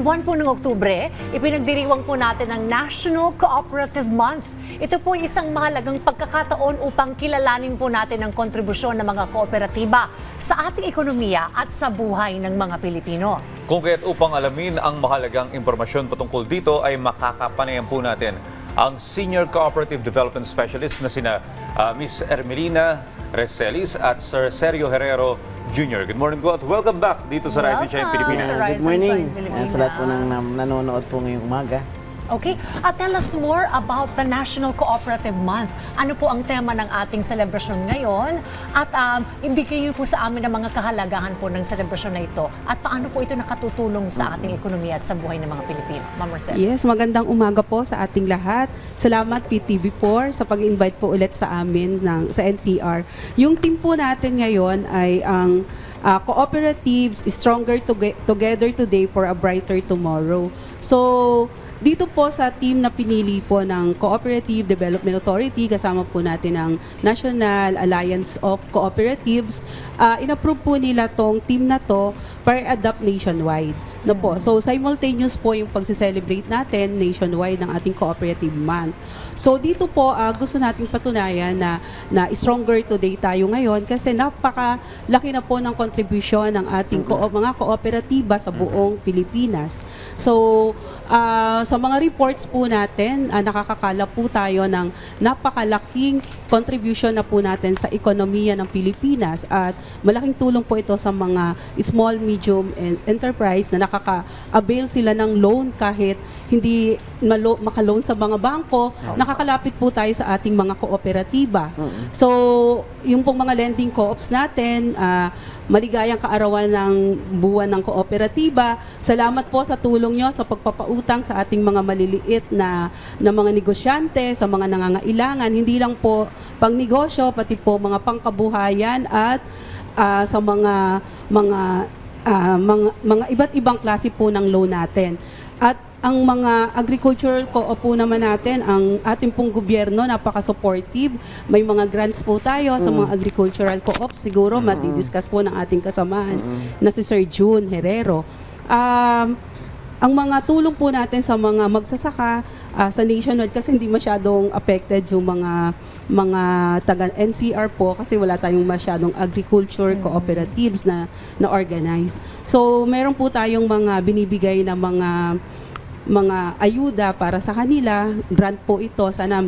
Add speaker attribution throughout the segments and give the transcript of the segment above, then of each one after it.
Speaker 1: Buwan po ng Oktubre, ipinagdiriwang po natin ang National Cooperative Month. Ito po ay isang mahalagang pagkakataon upang kilalanin po natin ang kontribusyon ng mga kooperatiba sa ating ekonomiya at sa buhay ng mga Pilipino.
Speaker 2: Kung kaya't upang alamin ang mahalagang impormasyon patungkol dito ay makakapanayan po natin ang Senior Cooperative Development Specialist na sina ah, Miss Ermelina Reselis at Sir Sergio Herrero Jr. Good morning po at welcome back dito sa Rising Shine
Speaker 1: Welcome.
Speaker 2: Pilipinas.
Speaker 1: Rise
Speaker 3: Good
Speaker 1: and
Speaker 3: morning.
Speaker 1: shine.
Speaker 3: Yan, sa lahat po ng nam- nanonood po ngayong umaga.
Speaker 1: Okay, at tell us more about the National Cooperative Month. Ano po ang tema ng ating selebrasyon ngayon? At um, ibigay niyo po sa amin ang mga kahalagahan po ng selebrasyon na ito. At paano po ito nakatutulong sa ating ekonomiya at sa buhay ng mga Pilipino? Ma'am Marcel.
Speaker 4: Yes, magandang umaga po sa ating lahat. Salamat PTV4 sa pag-invite po ulit sa amin ng sa NCR. Yung team po natin ngayon ay ang ah, cooperatives stronger Toge- together today for a brighter tomorrow. So, dito po sa team na pinili po ng Cooperative Development Authority, kasama po natin ang National Alliance of Cooperatives, uh, inapprove po nila tong team na to para adopt nationwide. No po. So simultaneous po yung pagse-celebrate natin nationwide ng ating cooperative month. So dito po ah, gusto nating patunayan na na stronger today tayo ngayon kasi napaka laki na po ng contribution ng ating ko- mga kooperatiba sa buong Pilipinas. So ah, sa mga reports po natin, ah, nakakakala po tayo ng napakalaking contribution na po natin sa ekonomiya ng Pilipinas at malaking tulong po ito sa mga small, medium and enterprise na nakaka-avail sila ng loan kahit hindi malo- makaloan sa mga bangko, nakakalapit po tayo sa ating mga kooperatiba. So, yung pong mga lending co-ops natin, ah, maligayang kaarawan ng buwan ng kooperatiba. Salamat po sa tulong nyo sa pagpapautang sa ating mga maliliit na, na mga negosyante, sa mga nangangailangan, hindi lang po pang negosyo, pati po mga pangkabuhayan at ah, sa mga mga ah, mga mga iba't ibang klase po ng loan natin. At ang mga agricultural co-op po naman natin, ang ating pong gobyerno, napaka-supportive. May mga grants po tayo sa mga agricultural co-op. Siguro matidiscuss po ng ating kasamahan na si Sir June Herrero. Um, ang mga tulong po natin sa mga magsasaka ah, sa nationwide kasi hindi masyadong affected yung mga mga taga NCR po kasi wala tayong masyadong agriculture cooperatives na na organize. So meron po tayong mga binibigay na mga mga ayuda para sa kanila. Grant po ito. Sana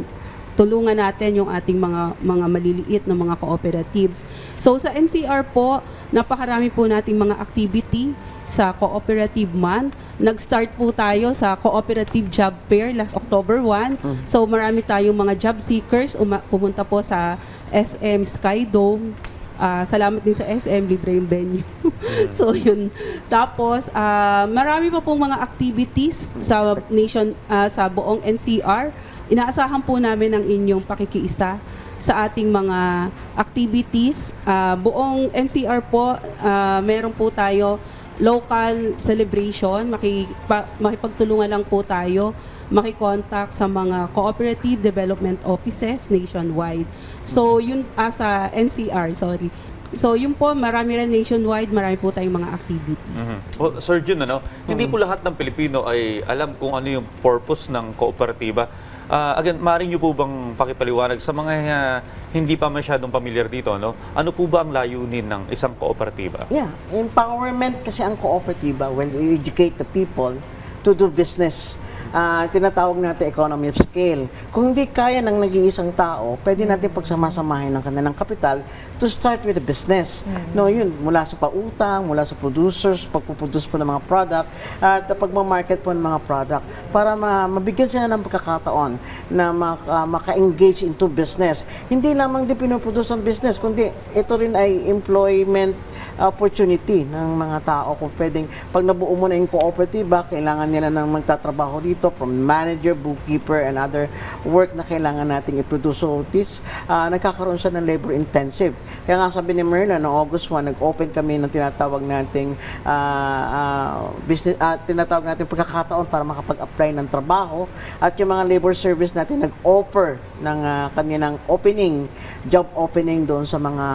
Speaker 4: tulungan natin yung ating mga mga maliliit na mga cooperatives. So sa NCR po, napakarami po nating mga activity sa Cooperative Month. Nag-start po tayo sa Cooperative Job Fair last October 1. So marami tayong mga job seekers uma- pumunta po sa SM Skydome. Ah, salamat din sa SM, libre yung venue. so yun. Tapos, ah, marami pa pong mga activities sa nation, ah, sa buong NCR. Inaasahan po namin ang inyong pakikiisa sa ating mga activities. Ah, buong NCR po, ah, meron po tayo local celebration. Makipa, makipagtulungan lang po tayo makikontak sa mga cooperative development offices nationwide. So, yun ah, sa NCR, sorry. So, yun po, marami rin nationwide, marami po tayong mga activities.
Speaker 2: Well, Sir Jun, ano, hindi po lahat ng Pilipino ay alam kung ano yung purpose ng kooperatiba. Ah, again, maaari niyo po bang pakipaliwanag sa mga ah, hindi pa masyadong pamilyar dito, no? Ano po ba ang layunin ng isang kooperatiba?
Speaker 3: Yeah, empowerment kasi ang kooperatiba when you educate the people to do business. Ah, tinatawag natin economy of scale. Kung hindi kaya ng nag-iisang tao, pwede natin pagsama-samahin ng kanilang kapital to start with a business. No, yun, mula sa pautang, mula sa producers, pagpuproduce po ng mga product, at pagmamarket po ng mga product para ma- mabigyan sila ng pagkakataon na maka- maka-engage into business. Hindi lamang din pinoproduce ang business, kundi ito rin ay employment opportunity ng mga tao kung pwedeng pag nabuo mo na yung kooperatiba, kailangan nila ng magtatrabaho dito from manager, bookkeeper, and other work na kailangan nating i-produce. So this, ah, nagkakaroon siya ng labor intensive. Kaya nga sabi ni Myrna, no August 1, nag-open kami ng tinatawag nating ah, ah, business, ah, tinatawag nating pagkakataon para makapag-apply ng trabaho at yung mga labor service natin nag-offer ng ah, kanilang opening, job opening doon sa mga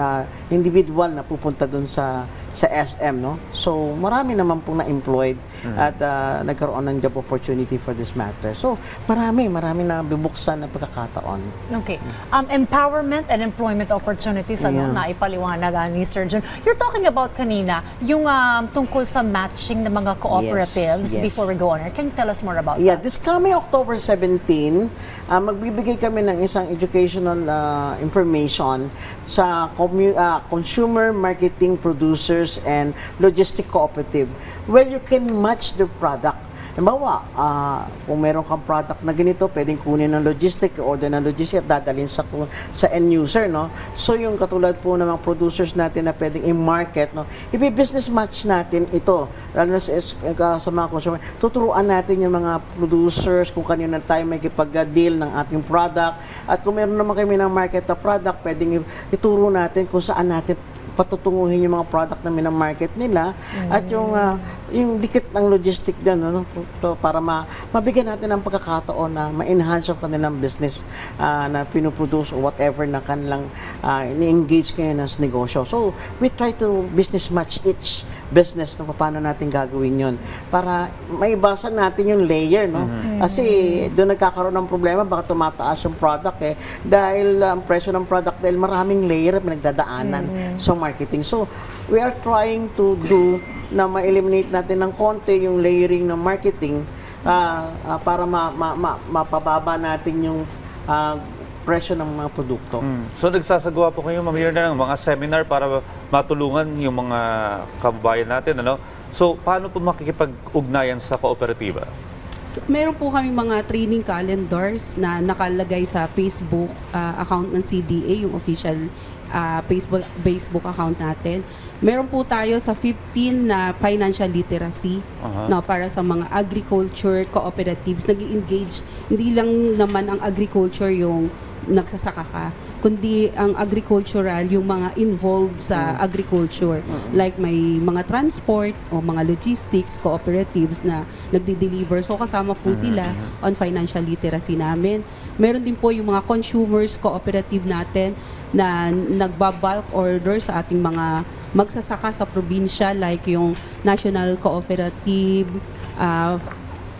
Speaker 3: ah, individual na pupunta doon sa sa SM, no? So, marami naman pong na-employed. At ah, nagkaroon ng job opportunity for this matter. So, marami, marami na bibuksan na pagkakataon.
Speaker 1: Okay. Um, empowerment and employment opportunities, ano,
Speaker 3: Yeah.
Speaker 1: na ipaliwanag ah, ni Sir John. You're talking about kanina, yung um, tungkol sa matching ng mga cooperatives
Speaker 3: yes.
Speaker 1: before we go on. Can you tell us more about
Speaker 3: Yeah,
Speaker 1: that?
Speaker 3: this coming October 17, ah, magbibigay kami ng isang educational ah, information sa ah, consumer marketing producers and logistic cooperative where you can match the product. Halimbawa, ah, kung meron kang product na ganito, pwedeng kunin ng logistic, order ng logistic at dadalhin sa, sa end user, no? So, yung katulad po ng mga producers natin na pwedeng i-market, no? Ibi-business match natin ito, lalo na sa, sa mga consumer. Tuturuan natin yung mga producers kung kanino tayo may kipag-deal ng ating product. At kung meron naman kami ng market na product, pwedeng ituro natin kung saan natin patutunguhin yung mga product na minamarket nila at yung ah, yung dikit ng logistic dyan ano, to, para ma, mabigyan natin ng pagkakataon na ma-enhance yung kanilang business ah, na pinuproduce or whatever na kanilang ah, ini-engage kayo sa negosyo. So, we try to business match each business na paano natin gagawin yon para maibasan natin yung layer no? Kasi doon nagkakaroon ng problema baka tumataas yung product eh. Dahil ang presyo ng product dahil maraming layer na pinagdadaanan sa marketing. So we are trying to do na ma-eliminate natin ng konti yung layering ng marketing ah, ah, para ma, ma, ma- mapababa natin yung ah, presyo ng mga produkto
Speaker 2: So nagsasagawa po kayo, Ma'am Mirna, ng mga seminar para matulungan yung mga kababayan natin. Ano? So paano po makikipag-ugnayan sa kooperatiba?
Speaker 4: So, meron po kami mga training calendars na nakalagay sa Facebook ah, account ng CDA, yung official ah, Facebook Facebook account natin. Meron po tayo sa 15 na financial literacy
Speaker 2: Aha.
Speaker 4: no, para sa mga agriculture cooperatives nag engage Hindi lang naman ang agriculture yung nagsasaka ka, kundi ang agricultural, yung mga involved sa agriculture. Like may mga transport o mga logistics cooperatives na nagdi-deliver. So kasama po sila on financial literacy namin. Meron din po yung mga consumers cooperative natin na nagba-bulk order sa ating mga magsasaka sa probinsya like yung National Cooperative ah,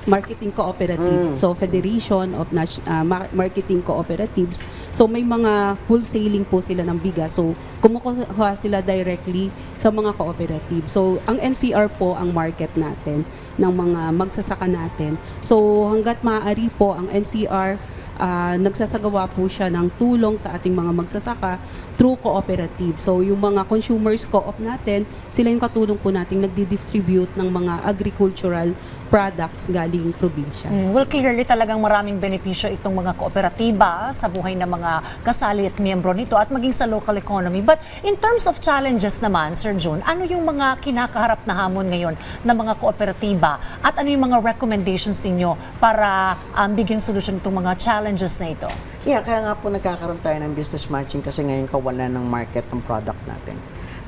Speaker 4: Marketing Cooperative. So Federation of Nas- ah, Mar- Marketing Cooperatives. So may mga wholesaling po sila ng bigas. So kumukuha sila directly sa mga cooperative. So ang NCR po ang market natin ng mga magsasaka natin. So hanggat maaari po ang NCR ah, nagsasagawa po siya ng tulong sa ating mga magsasaka through cooperative. So yung mga consumers co-op natin, sila yung katulong po nating nagdi-distribute ng mga agricultural products galing probinsya.
Speaker 1: Mm, well, clearly talagang maraming benepisyo itong mga kooperatiba sa buhay ng mga kasali at miyembro nito at maging sa local economy. But in terms of challenges naman, Sir June, ano yung mga kinakaharap na hamon ngayon ng mga kooperatiba at ano yung mga recommendations ninyo para um, bigyan solusyon itong mga challenges na ito?
Speaker 3: Yeah, kaya nga po nagkakaroon tayo ng business matching kasi ngayon kawalan ng market ng product natin.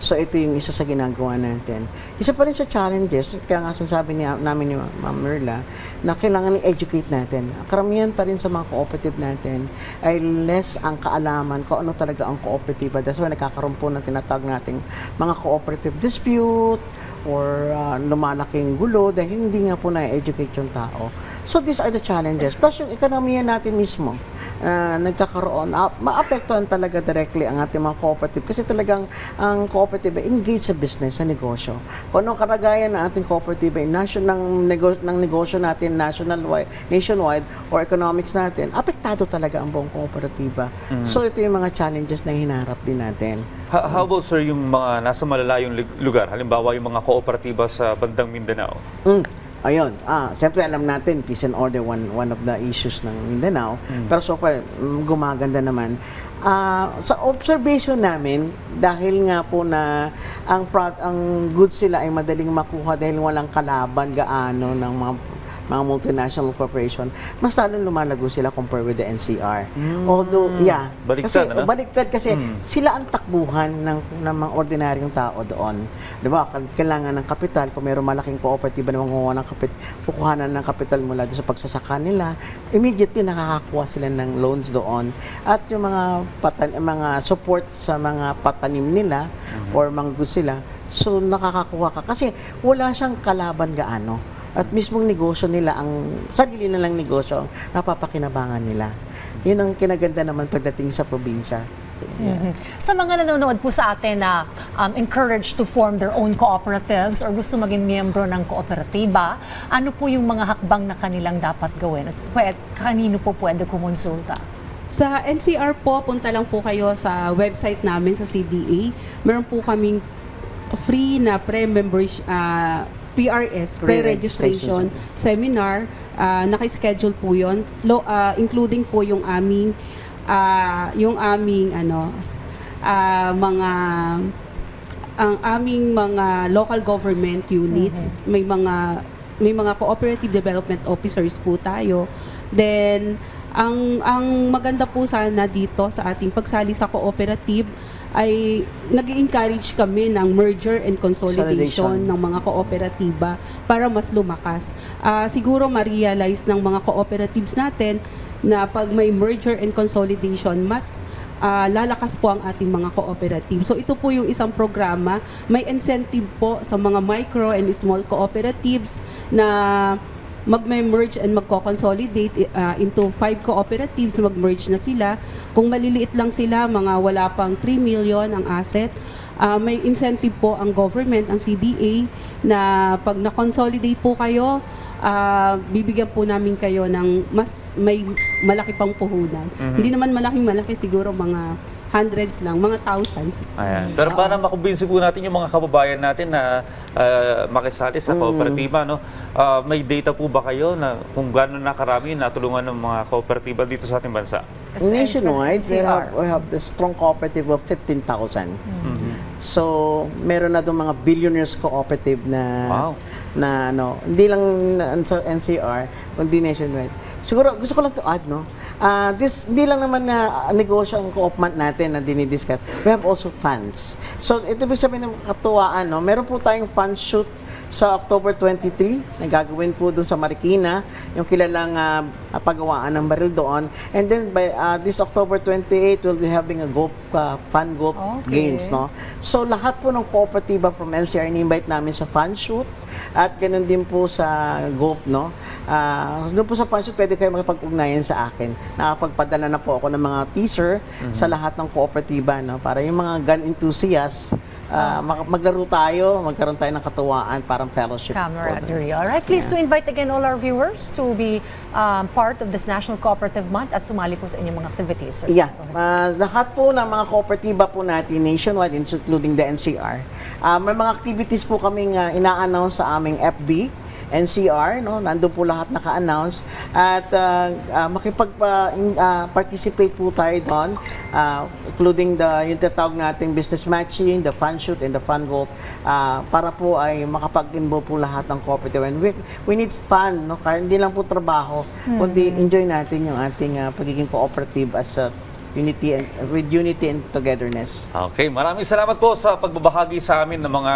Speaker 3: So ito yung isa sa ginagawa natin. Isa pa rin sa challenges, kaya nga sinasabi niya, namin ni Ma'am Merla, na kailangan i-educate natin. Karamihan pa rin sa mga cooperative natin ay less ang kaalaman kung ano talaga ang kooperatiba. That's why nagkakaroon po ng tinatawag nating mga cooperative dispute or uh, lumalaking gulo dahil hindi nga po na-educate yung tao. So these are the challenges. Plus yung ekonomiya natin mismo na nagkakaroon, uh, maapektuhan talaga directly ang ating mga cooperative kasi talagang ang cooperative ay engaged sa business, sa negosyo. Kung anong karagayan ng ating cooperative ay nation, ng, nego, ng negosyo natin national nationwide or economics natin, apektado talaga ang buong kooperatiba. So ito yung mga challenges na hinarap din natin.
Speaker 2: Ha- how about sir yung mga nasa malalayong lugar? Halimbawa yung mga kooperatiba sa bandang Mindanao.
Speaker 3: Mm. Ayun. Ah, siyempre alam natin peace and order one one of the issues ng Mindanao. Pero so far mm, gumaganda naman. Ah, sa observation namin dahil nga po na ang pro- ang goods sila ay madaling makuha dahil walang kalaban gaano ng mga mga multinational corporation, mas lalong lumalago sila compared with the NCR. Although, yeah.
Speaker 2: Baliktad,
Speaker 3: kasi,
Speaker 2: ano?
Speaker 3: baliktad kasi sila ang takbuhan ng, ng mga ordinaryong tao doon. Di ba? Kailangan ng kapital. Kung mayroong malaking kooperatiba na manguha ng kapit, kukuhanan ng kapital mula doon sa pagsasaka nila, immediately nakakakuha sila ng loans doon. At yung mga, patan, mga support sa mga patanim nila or mga goods sila, so nakakakuha ka. Kasi wala siyang kalaban gaano at mismong negosyo nila ang sarili nilang negosyo ang napapakinabangan nila. Yun ang kinaganda naman pagdating sa probinsya. So, yeah.
Speaker 1: Mhm. Sa mga nanonood po sa atin na um, encouraged to form their own cooperatives or gusto maging miyembro ng kooperatiba, ano po yung mga hakbang na kanilang dapat gawin? At pwede, kanino po pwede kumonsulta?
Speaker 4: Sa NCR po, punta lang po kayo sa website namin sa CDA. Meron po kaming free na pre-membership ah, PRS, pre-registration seminar. Ah, naka-schedule po 'yon, Lo, ah, including po yung aming ah, yung aming ano ah, mga ang aming mga local government units, may mga may mga cooperative development officers po tayo. Then ang ang maganda po sana dito sa ating pagsali sa cooperative ay nag encourage kami ng merger and consolidation,
Speaker 3: Consolidation.
Speaker 4: ng mga kooperatiba para mas lumakas. Ah, siguro ma-realize ng mga cooperatives natin na pag may merger and consolidation, mas ah, lalakas po ang ating mga cooperative. So ito po yung isang programa, may incentive po sa mga micro and small cooperatives na magme-merge and magko-consolidate uh, into five cooperatives, mag-merge na sila. Kung maliliit lang sila, mga wala pang 3 million ang asset, uh, may incentive po ang government, ang CDA, na pag na-consolidate po kayo, ah, bibigyan po namin kayo ng mas may malaki pang puhunan. Hindi naman malaking malaki, siguro mga hundreds lang, mga thousands.
Speaker 2: Ayan. Pero para makumbinsi po natin yung mga kababayan natin na ah, makisali sa kooperatiba, no? Ah, may data po ba kayo na kung gaano na karami natulungan ng mga kooperatiba dito sa ating bansa?
Speaker 3: Nationwide, we
Speaker 1: NCR.
Speaker 3: have, we have the strong cooperative of 15,000. So, meron na doon mga billionaires cooperative na
Speaker 2: Wow.
Speaker 3: na ano, hindi lang na- sa NCR, kundi nationwide. Siguro gusto ko lang to add no. Ah, this hindi lang naman na negosyo ang co-op month natin na dinidiscuss. We have also funds. So ito ibig sabihin ng katuwaan no. Meron po tayong fund shoot sa October 23 na gagawin po doon sa Marikina, yung kilalang ah, pagawaan ng baril doon. And then by ah, this October 28, we'll be having a golf, ah, fun golf
Speaker 1: Okay.
Speaker 3: games, no? So lahat po ng kooperatiba from NCR in-invite namin sa fun shoot at ganun din po sa golf, no? Ah, doon po sa fun shoot, pwede kayo makipag-ugnayan sa akin. Nakapagpadala na po ako ng mga teaser sa lahat ng kooperatiba, no? Para yung mga gun enthusiasts, mak- maglaro tayo, magkaroon tayo ng katuwaan, parang fellowship.
Speaker 1: Camaraderie. All right. Please to invite again all our viewers to be um, part of this National Cooperative Month at sumali po sa inyong mga activities. sir.
Speaker 3: Yeah. Ah, lahat po ng mga kooperatiba po natin nationwide, including the NCR, ah, may mga activities po kaming ah, ina-announce sa aming FB, NCR, no? Nandun po lahat naka-announce. At ah, ah, makipag-participate po tayo doon, ah, including the, yung tinatawag nating business matching, the fun shoot, and the fun golf, ah, para po ay makapag-involve po lahat ng cooperative. And we, we need fun, no? Kaya hindi lang po trabaho, kundi enjoy natin yung ating ah, pagiging cooperative as a unity and with unity and togetherness.
Speaker 2: Okay, maraming salamat po sa pagbabahagi sa amin ng mga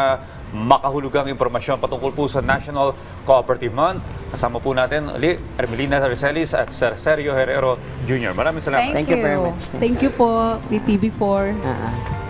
Speaker 2: makahulugang impormasyon patungkol po sa National Cooperative Month. Kasama po natin ulit Ermelina Rizelis at Sir Sergio Herrero Jr. Maraming salamat.
Speaker 1: Thank
Speaker 3: Thank you very
Speaker 1: you.
Speaker 3: much.
Speaker 4: Thank you po, PTV4.
Speaker 3: Ah, ah.